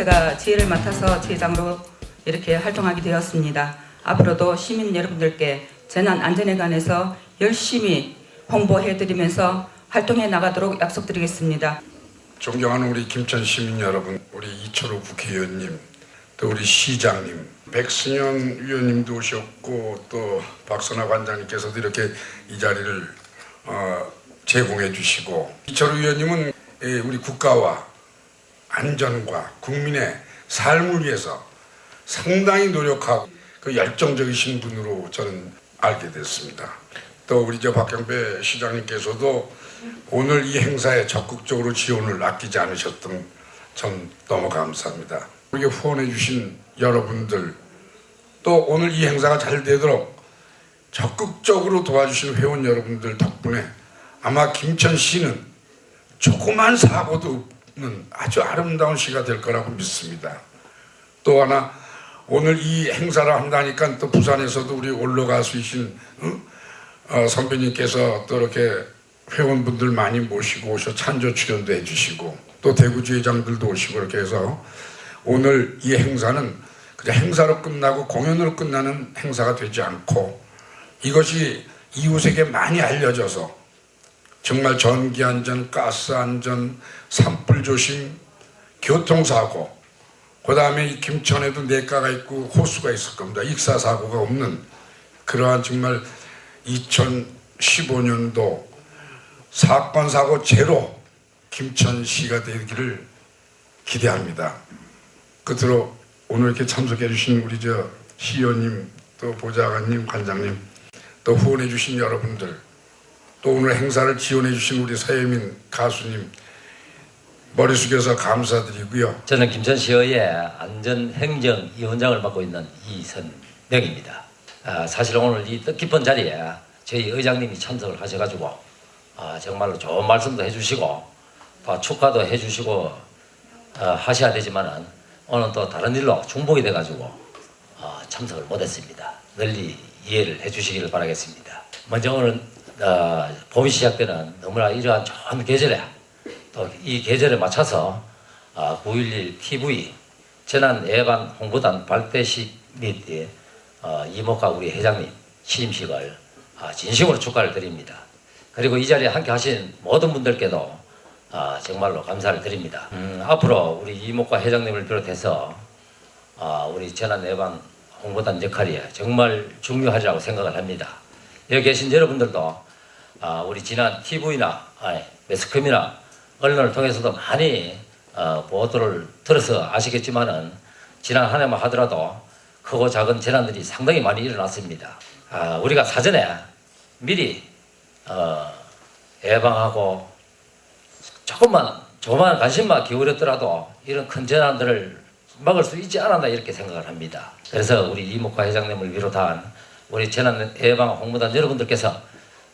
제가 지혜를 맡아서 지회장으로 이렇게 활동하게 되었습니다. 앞으로도 시민 여러분들께 재난 안전에 관해서 열심히 홍보해드리면서 활동해 나가도록 약속드리겠습니다. 존경하는 우리 김천 시민 여러분, 우리 이철우 국회의원님, 또 우리 시장님, 백승현 위원님도 오셨고 또 박선화 관장님께서도 이렇게 이 자리를 어, 제공해 주시고 이철우 위원님은 예, 우리 국가와 안전과 국민의 삶을 위해서 상당히 노력하고 그 열정적이신 분으로 저는 알게 됐습니다. 또 우리 저 박경배 시장님께서도 오늘 이 행사에 적극적으로 지원을 아끼지 않으셨던 전 너무 감사합니다. 우리게 후원해 주신 여러분들 또 오늘 이 행사가 잘 되도록 적극적으로 도와주신 회원 여러분들 덕분에 아마 김천시는 조그만 사고도 없 는 아주 아름다운 시가 될 거라고 믿습니다. 또 하나 오늘 이 행사를 한다니까 또 부산에서도 우리 올라가수이신 어? 어, 선배님께서 또 이렇게 회원분들 많이 모시고 오셔 찬조 출연도 해주시고 또 대구 지회장들도 오시고 이렇게 해서 오늘 이 행사는 그냥 행사로 끝나고 공연으로 끝나는 행사가 되지 않고 이것이 이웃에게 많이 알려져서 정말 전기 안전, 가스 안전, 산불 조심, 교통사고, 그 다음에 이 김천에도 내과가 있고 호수가 있을 겁니다. 익사 사고가 없는 그러한 정말 2015년도 사건 사고 제로 김천시가 되기를 기대합니다. 끝으로 오늘 이렇게 참석해 주신 우리 저 시의원님 또 보좌관님 관장님 또 후원해 주신 여러분들 또 오늘 행사를 지원해 주신 우리 서예민 가수님 머리 숙여서 감사드리고요. 저는 김천시의회 안전행정위원장을 맡고 있는 이선명입니다. 아, 사실 오늘 이 뜻깊은 자리에 저희 의장님이 참석을 하셔가지고 아, 정말로 좋은 말씀도 해주시고 또 축하도 해주시고 어, 하셔야 되지만은 오늘 또 다른 일로 중복이 돼가지고 어, 참석을 못했습니다. 널리 이해를 해주시기를 바라겠습니다. 먼저 오늘 어, 봄이 시작되는 너무나 이러한 좋은 계절에 또 이 계절에 맞춰서 어, 911 TV 재난 예방 홍보단 발대식 및 예, 어, 이모과 우리 회장님 취임식을 어, 진심으로 축하를 드립니다. 그리고 이 자리에 함께 하신 모든 분들께도 어, 정말로 감사를 드립니다. 음, 앞으로 우리 이모과 회장님을 비롯해서 어, 우리 재난 예방 홍보단 역할이 정말 중요하리라고 생각을 합니다. 여기 계신 여러분들도 어, 우리 지난 TV나 매스컴이나 언론을 통해서도 많이 어, 보도를 들어서 아시겠지만은 지난 한 해만 하더라도 크고 작은 재난들이 상당히 많이 일어났습니다. 아, 우리가 사전에 미리 어, 예방하고 조금만 조그마한 관심만 기울였더라도 이런 큰 재난들을 막을 수 있지 않았나 이렇게 생각을 합니다. 그래서 우리 이목화 회장님을 비롯한 우리 재난 예방 홍보단 여러분들께서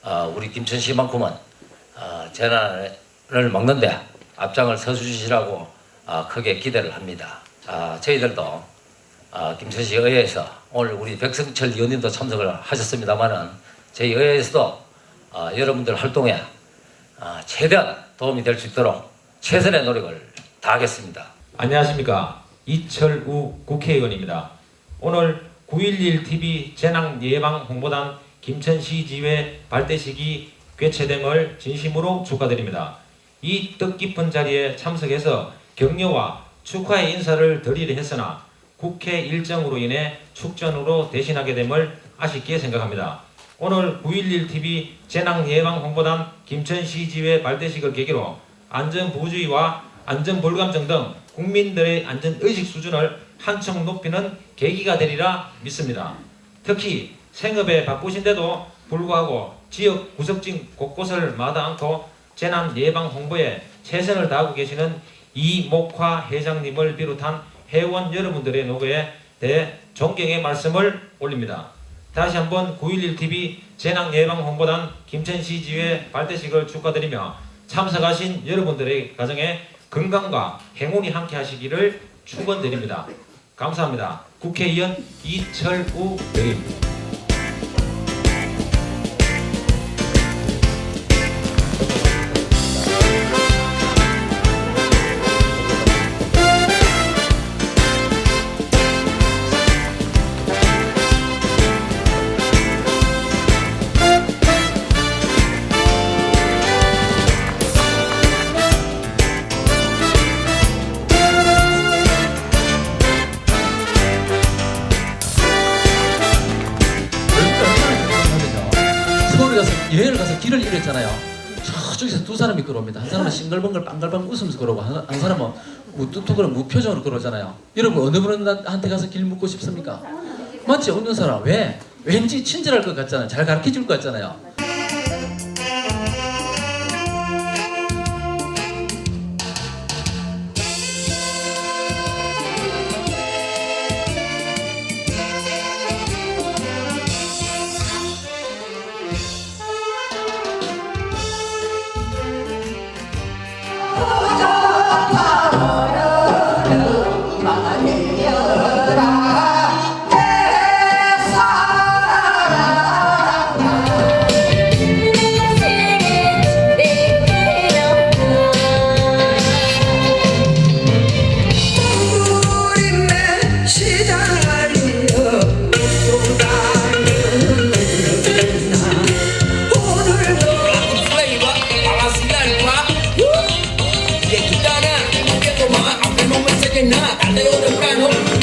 어, 우리 김천시만큼은 어, 재난 을 막는데 앞장을 서주시라고 어, 크게 기대를 합니다. 아, 저희들도 어, 김천시 의회에서 오늘 우리 백승철 의원님도 참석을 하셨습니다만은 저희 의회에서도 어, 여러분들 활동에 어, 최대한 도움이 될 수 있도록 최선의 노력을 다하겠습니다. 안녕하십니까 이철우 국회의원입니다. 오늘 911TV 재난 예방 홍보단 김천시 지회 발대식이 개최됨을 진심으로 축하드립니다. 이 뜻깊은 자리에 참석해서 격려와 축하의 인사를 드리려 했으나 국회 일정으로 인해 축전으로 대신하게 됨을 아쉽게 생각합니다. 오늘 911TV 재난 예방 홍보단 김천시 지회 발대식을 계기로 안전부주의와 안전불감증 등 국민들의 안전의식 수준을 한층 높이는 계기가 되리라 믿습니다. 특히 생업에 바쁘신데도 불구하고 지역 구석진 곳곳을 마다 않고 재난 예방 홍보에 최선을 다하고 계시는 이목화 회장님을 비롯한 회원 여러분들의 노고에 대해 존경의 말씀을 올립니다. 다시 한번 911TV 재난 예방 홍보단 김천시 지회 발대식을 축하드리며 참석하신 여러분들의 가정에 건강과 행운이 함께 하시기를 축원드립니다. 감사합니다. 국회의원 이철우 의원입니다. 가서 길을 잃었잖아요. 저쪽에서 두 사람이 걸어옵니다. 한 사람은 싱글벙글 빵글빵글 웃으면서 걸어오고 한, 한 사람은 무뚝뚝거려 무표정으로 걸어오잖아요. 여러분 어느 분한테 가서 길 묻고 싶습니까? 맞지? 없는 사람. 왜? 왠지 친절할 것 같잖아요. 잘 가르쳐 줄 것 같잖아요. என்ன கண்டையோடு உட்காணும்